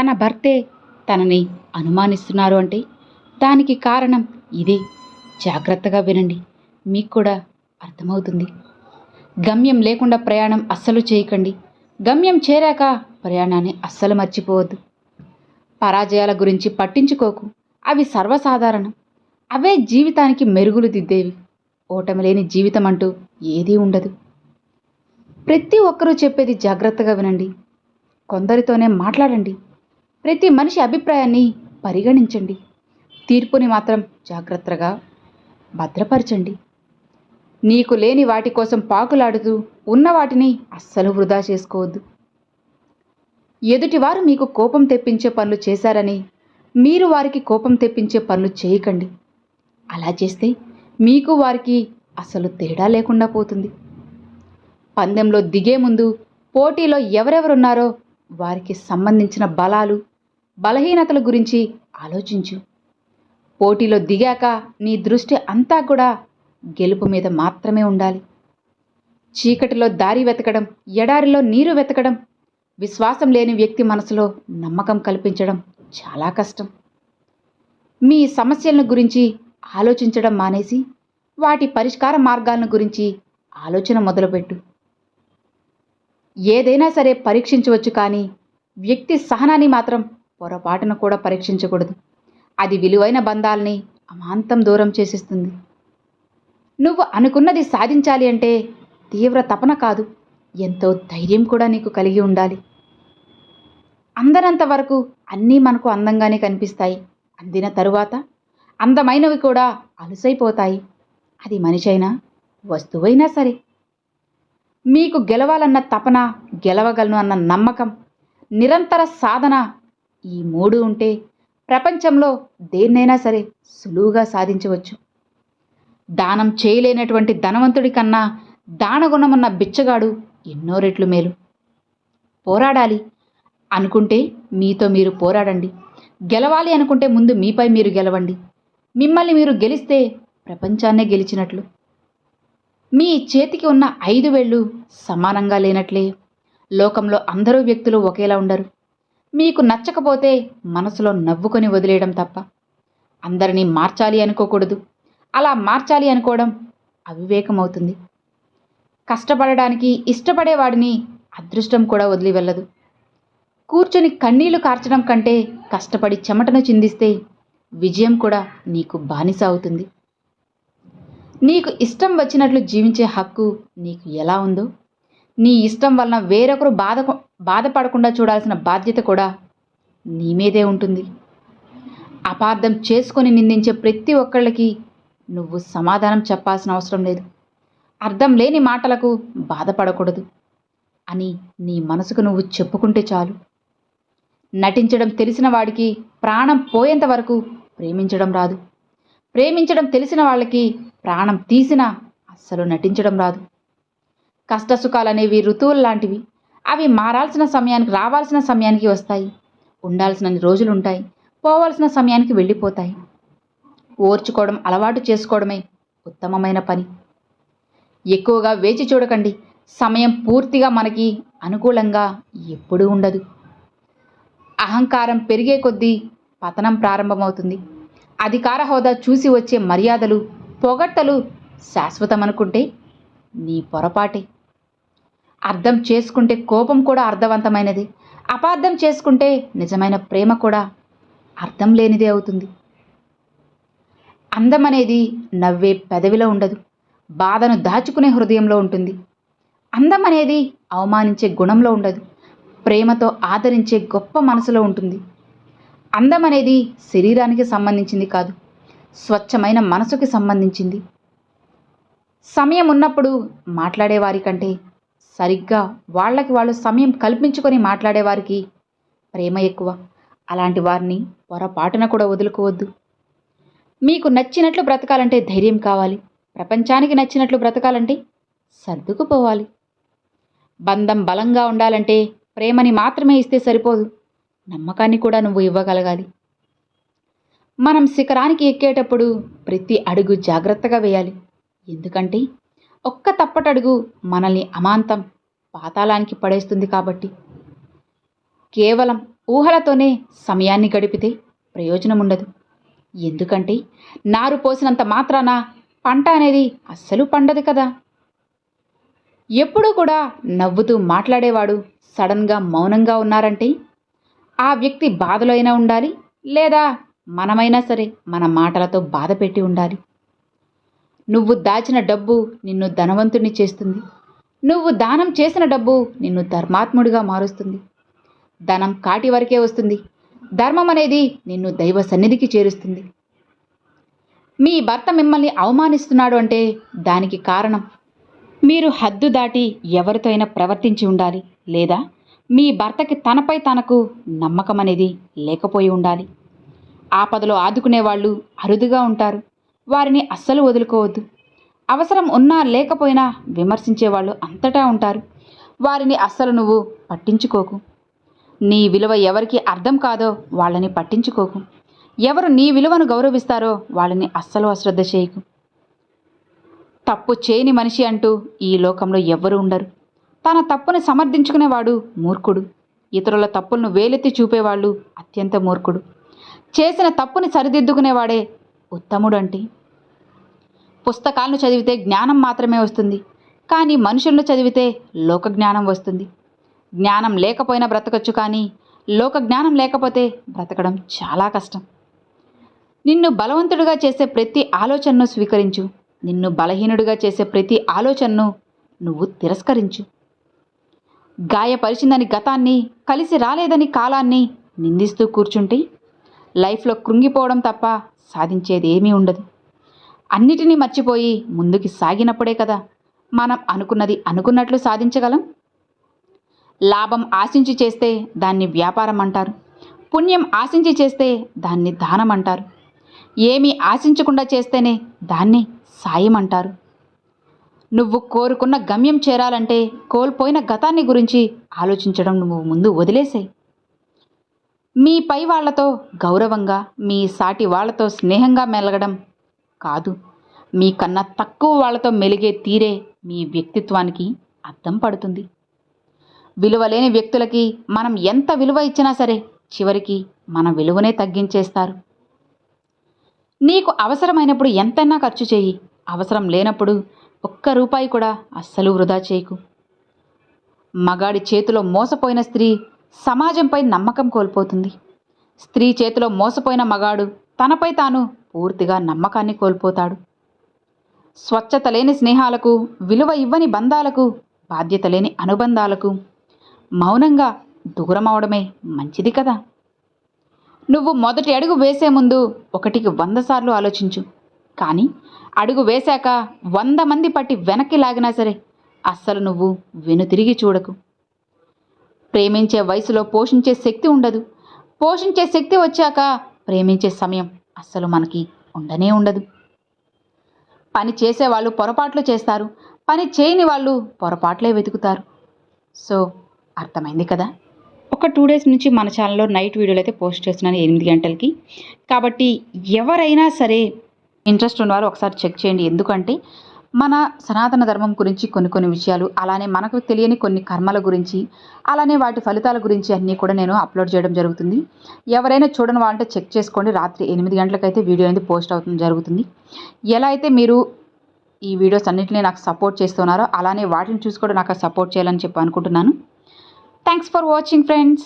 తన భర్తే తనని అనుమానిస్తున్నారు అంటే దానికి కారణం ఇదే. జాగ్రత్తగా వినండి. మీకు కూడా అర్థమవుతుంది. గమ్యం లేకుండా ప్రయాణం అస్సలు చేయకండి. గమ్యం చేరాక ప్రయాణాన్ని అస్సలు మర్చిపోవద్దు. పరాజయాల గురించి పట్టించుకోకు. అవి సర్వసాధారణం. అవే జీవితానికి మెరుగులు దిద్దేవి. ఓటమి లేని జీవితం అంటూ ఏదీ ఉండదు. ప్రతి ఒక్కరూ చెప్పేది జాగ్రత్తగా వినండి. కొందరితోనే మాట్లాడండి. ప్రతి మనిషి అభిప్రాయాన్ని పరిగణించండి. తీర్పుని మాత్రం జాగ్రత్తగా భద్రపరచండి. నీకు లేని వాటి కోసం పాకులాడుతూ ఉన్న వాటిని అస్సలు వృధా చేసుకోవద్దు. ఎదుటివారు మీకు కోపం తెప్పించే పనులు చేశారని మీరు వారికి కోపం తెప్పించే పనులు చేయకండి. అలా చేస్తే మీకు వారికి అసలు తేడా లేకుండా పోతుంది. పందెంలో దిగే ముందు పోటీలో ఎవరెవరున్నారో వారికి సంబంధించిన బలాలు బలహీనతల గురించి ఆలోచించు. పోటీలో దిగాక నీ దృష్టి అంతా కూడా గెలుపు మీద మాత్రమే ఉండాలి. చీకటిలో దారి వెతకడం ఎడారిలో నీరు వెతకడం విశ్వాసం లేని వ్యక్తి మనసులో నమ్మకం కల్పించడం చాలా కష్టం. మీ సమస్యలను గురించి ఆలోచించడం మానేసి వాటి పరిష్కార మార్గాలను గురించి ఆలోచన మొదలుపెట్టు. ఏదైనా సరే పరీక్షించవచ్చు కానీ వ్యక్తి సహనాన్ని మాత్రం పొరపాటును కూడా పరీక్షించకూడదు. అది విలువైన బంధాల్ని అమాంతం దూరం చేసేస్తుంది. నువ్వు అనుకున్నది సాధించాలి అంటే తీవ్ర తపన కాదు. ఎంతో ధైర్యం కూడా నీకు కలిగి ఉండాలి. అందనంత వరకు అన్నీ మనకు అందంగానే కనిపిస్తాయి. అందిన తరువాత అందమైనవి కూడా అలుసైపోతాయి. అది మనిషైనా వస్తువైనా సరే. మీకు గెలవాలన్న తపన గెలవగలను అన్న నమ్మకం నిరంతర సాధన ఈ మూడు ఉంటే ప్రపంచంలో దేన్నైనా సరే సులువుగా సాధించవచ్చు. దానం చేయలేనటువంటి ధనవంతుడి కన్నా దానగుణమున్న బిచ్చగాడు ఎన్నో రెట్లు మేలు. పోరాడాలి. అనుకుంటే మీతో మీరు పోరాడండి. గెలవాలి అనుకుంటే ముందు మీపై మీరు గెలవండి. మిమ్మల్ని మీరు గెలిస్తే ప్రపంచాన్నే గెలిచినట్లు. మీ చేతికి ఉన్న ఐదు వేళ్ళు సమానంగా లేనట్లే. లోకంలో అందరూ వ్యక్తులు ఒకేలా ఉండరు. మీకు నచ్చకపోతే మనసులో నవ్వుకొని వదిలేయడం తప్ప. అందరినీ మార్చాలి అనుకోకూడదు. అలా మార్చాలి అనుకోవడం అవివేకం అవుతుంది కష్టపడడానికి ఇష్టపడేవాడిని అదృష్టం కూడా వదిలి వెళ్ళదు. కూర్చొని కన్నీళ్ళు కార్చడం కంటే కష్టపడి చెమటను చిందిస్తే విజయం కూడా నీకు బానిస అవుతుంది. నీకు ఇష్టం వచ్చినట్లు జీవించే హక్కు నీకు ఎలా ఉందో? నీ ఇష్టం వలన వేరొకరు బాధ బాధపడకుండా చూడాల్సిన బాధ్యత కూడా నీ మీదే ఉంటుంది. అపార్థం చేసుకొని నిందించే ప్రతి ఒక్కళ్ళకి నువ్వు సమాధానం చెప్పాల్సిన అవసరం లేదు. అర్థం లేని మాటలకు బాధపడకూడదు అని నీ మనసుకు నువ్వు చెప్పుకుంటే చాలు. నటించడం తెలిసిన వాడికి ప్రాణం పోయేంత వరకు ప్రేమించడం రాదు. ప్రేమించడం తెలిసిన వాళ్ళకి ప్రాణం తీసినా అస్సలు నటించడం రాదు. కష్టసుఖాలనేవి ఋతువులు లాంటివి అవి మారాల్సిన సమయానికి రావాల్సిన సమయానికి వస్తాయి. ఉండాల్సిన రోజులు ఉంటాయి పోవాల్సిన సమయానికి వెళ్ళిపోతాయి. ఓర్చుకోవడం అలవాటు చేసుకోవడమే ఉత్తమమైన పని. ఎక్కువగా వేచి చూడకండి. సమయం పూర్తిగా మనకి అనుకూలంగా ఎప్పుడూ ఉండదు. అహంకారం పెరిగే కొద్దీ పతనం ప్రారంభమవుతుంది. అధికార హోదా చూసి వచ్చే మర్యాదలు పొగట్టలు శాశ్వతం అనుకుంటే నీ పొరపాటే. అర్థం చేసుకుంటే కోపం కూడా అర్థవంతమైనది. అపార్థం చేసుకుంటే నిజమైన ప్రేమ కూడా అర్థం లేనిదే అవుతుంది. అందం అనేది నవ్వే పెదవిలో ఉండదు. బాధను దాచుకునే హృదయంలో ఉంటుంది. అందం అనేది అవమానించే గుణంలో ఉండదు. ప్రేమతో ఆదరించే గొప్ప మనసులో ఉంటుంది. అందం అనేది శరీరానికి సంబంధించింది కాదు. స్వచ్ఛమైన మనసుకి సంబంధించింది. సమయం ఉన్నప్పుడు మాట్లాడేవారి కంటే సరిగ్గా వాళ్ళకి వాళ్ళు సమయం కల్పించుకొని మాట్లాడేవారికి ప్రేమ ఎక్కువ. అలాంటి వారిని పొరపాటున కూడా వదులుకోవద్దు. మీకు నచ్చినట్లు బ్రతకాలంటే ధైర్యం కావాలి. ప్రపంచానికి నచ్చినట్లు బ్రతకాలంటే సర్దుకుపోవాలి. బంధం బలంగా ఉండాలంటే ప్రేమని మాత్రమే ఇస్తే సరిపోదు. నమ్మకాన్ని కూడా నువ్వు ఇవ్వగలగాలి. మనం శిఖరానికి ఎక్కేటప్పుడు ప్రతి అడుగు జాగ్రత్తగా వేయాలి. ఎందుకంటే ఒక్క తప్పటడుగు మనల్ని అమాంతం పాతాళానికి పడేస్తుంది కాబట్టి. కేవలం ఊహలతోనే సమయాన్ని గడిపితే ప్రయోజనం ఉండదు ఎందుకంటే నారు పోసినంత మాత్రాన పంట అనేది అస్సలు పండదు కదా. ఎప్పుడూ కూడా నవ్వుతూ మాట్లాడేవాడు సడన్గా మౌనంగా ఉన్నారంటే ఆ వ్యక్తి బాధలో అయినా ఉండాలి లేదా మనమైనా సరే మన మాటలతో బాధ పెట్టి ఉండాలి. నువ్వు దాచిన డబ్బు నిన్ను ధనవంతుని చేస్తుంది. నువ్వు దానం చేసిన డబ్బు నిన్ను ధర్మాత్ముడిగా మారుస్తుంది. ధనం కాటి వరకే వస్తుంది. ధర్మం అనేది నిన్ను దైవ సన్నిధికి చేరుస్తుంది. మీ భర్త మిమ్మల్ని అవమానిస్తున్నాడు అంటే దానికి కారణం. మీరు హద్దు దాటి ఎవరితో అయినా ప్రవర్తించి ఉండాలి లేదా మీ భర్తకి తనపై తనకు నమ్మకం అనేది లేకపోయి ఉండాలి. ఆపదలో ఆదుకునే వాళ్ళు అరుదుగా ఉంటారు. వారిని అస్సలు వదులుకోవద్దు. అవసరం ఉన్నా లేకపోయినా విమర్శించే వాళ్ళు అంతటా ఉంటారు. వారిని అస్సలు నువ్వు పట్టించుకోకు. నీ విలువ ఎవరికి అర్థం కాదో వాళ్ళని పట్టించుకోకు. ఎవరు నీ విలువను గౌరవిస్తారో వాళ్ళని అస్సలు అశ్రద్ధ చేయకు. తప్పు చేయని మనిషి అంటూ ఈ లోకంలో ఎవ్వరూ ఉండరు. తన తప్పుని సమర్థించుకునేవాడు మూర్ఖుడు. ఇతరుల తప్పులను వేలెత్తి చూపేవాళ్ళు అత్యంత మూర్ఖుడు. చేసిన తప్పుని సరిదిద్దుకునేవాడే ఉత్తముడు పుస్తకాలను చదివితే జ్ఞానం మాత్రమే వస్తుంది కానీ మనుషులను చదివితే లోక జ్ఞానం వస్తుంది. జ్ఞానం లేకపోయినా బ్రతకచ్చు కానీ లోక జ్ఞానం లేకపోతే బ్రతకడం చాలా కష్టం. నిన్ను బలవంతుడిగా చేసే ప్రతి ఆలోచనను స్వీకరించు. నిన్ను బలహీనుడిగా చేసే ప్రతి ఆలోచనను నువ్వు తిరస్కరించు. గాయపరిచిందని గతాన్ని కలిసి రాలేదని కాలాన్ని నిందిస్తూ కూర్చుంటే లైఫ్లో కృంగిపోవడం తప్ప సాధించేది ఏమీ ఉండదు. అన్నిటినీ మర్చిపోయి ముందుకి సాగినప్పుడే కదా మనం అనుకున్నది అనుకున్నట్లు సాధించగలం? లాభం ఆశించి చేస్తే దాన్ని వ్యాపారం అంటారు. పుణ్యం ఆశించి చేస్తే దాన్ని దానం అంటారు. ఏమీ ఆశించకుండా చేస్తేనే దాన్ని సాయం అంటారు. నువ్వు కోరుకున్న గమ్యం చేరాలంటే కోల్పోయిన గతాన్ని గురించి ఆలోచించడం నువ్వు ముందు వదిలేసాయి. మీ పై వాళ్ళతో గౌరవంగా మీ సాటి వాళ్ళతో స్నేహంగా మెలగడం కాదు. మీకన్నా తక్కువ వాళ్ళతో మెలిగే తీరే మీ వ్యక్తిత్వానికి అర్థం పడుతుంది. విలువలేని వ్యక్తులకి మనం ఎంత విలువ ఇచ్చినా సరే చివరికి మన విలువనే తగ్గించేస్తారు. నీకు అవసరమైనప్పుడు ఎంతైనా ఖర్చు చేయి. అవసరం లేనప్పుడు ఒక్క రూపాయి కూడా అస్సలు వృధా చేయకు. మగాడి చేతిలో మోసపోయిన స్త్రీ సమాజంపై నమ్మకం కోల్పోతుంది. స్త్రీ చేతిలో మోసపోయిన మగాడు తనపై తాను పూర్తిగా నమ్మకాన్ని కోల్పోతాడు. స్వచ్ఛత లేని స్నేహాలకు విలువ ఇవ్వని బంధాలకు బాధ్యత లేని అనుబంధాలకు మౌనంగా దూరం మంచిది కదా? నువ్వు మొదటి అడుగు వేసే ముందు ఒకటికి వంద సార్లు ఆలోచించు. కానీ అడుగు వేశాక వంద మంది పట్టి వెనక్కి లాగినా సరే అస్సలు నువ్వు వెనుతిరిగి చూడకు. ప్రేమించే వయసులో పోషించే శక్తి ఉండదు. పోషించే శక్తి వచ్చాక ప్రేమించే సమయం అస్సలు మనకి ఉండనే ఉండదు. పని చేసేవాళ్ళు పొరపాట్లు చేస్తారు. పని చేయని వాళ్ళు పొరపాట్లే వెతుకుతారు. సో అర్థమైంది కదా? ఒక టూ డేస్ నుంచి మన ఛానల్లో నైట్ వీడియోలు అయితే పోస్ట్ చేస్తున్నాను ఎనిమిది గంటలకి. కాబట్టి ఎవరైనా సరే ఇంట్రెస్ట్ ఉన్నవారు ఒకసారి చెక్ చేయండి. ఎందుకంటే మన సనాతన ధర్మం గురించి కొన్ని కొన్ని విషయాలు అలానే మనకు తెలియని కొన్ని కర్మల గురించి అలానే వాటి ఫలితాల గురించి అన్నీ కూడా నేను అప్లోడ్ చేయడం జరుగుతుంది. ఎవరైనా చూడని వాళ్ళంటే చెక్ చేసుకోండి. రాత్రి ఎనిమిది గంటలకైతే వీడియో అనేది పోస్ట్ అవుతుంది జరుగుతుంది. ఎలా అయితే మీరు ఈ వీడియోస్ అన్నింటినీ నాకు సపోర్ట్ చేస్తున్నారో అలానే వాటిని చూసి కూడా నాకు సపోర్ట్ చేయాలని చెప్పి అనుకుంటున్నాను. Thanks for watching friends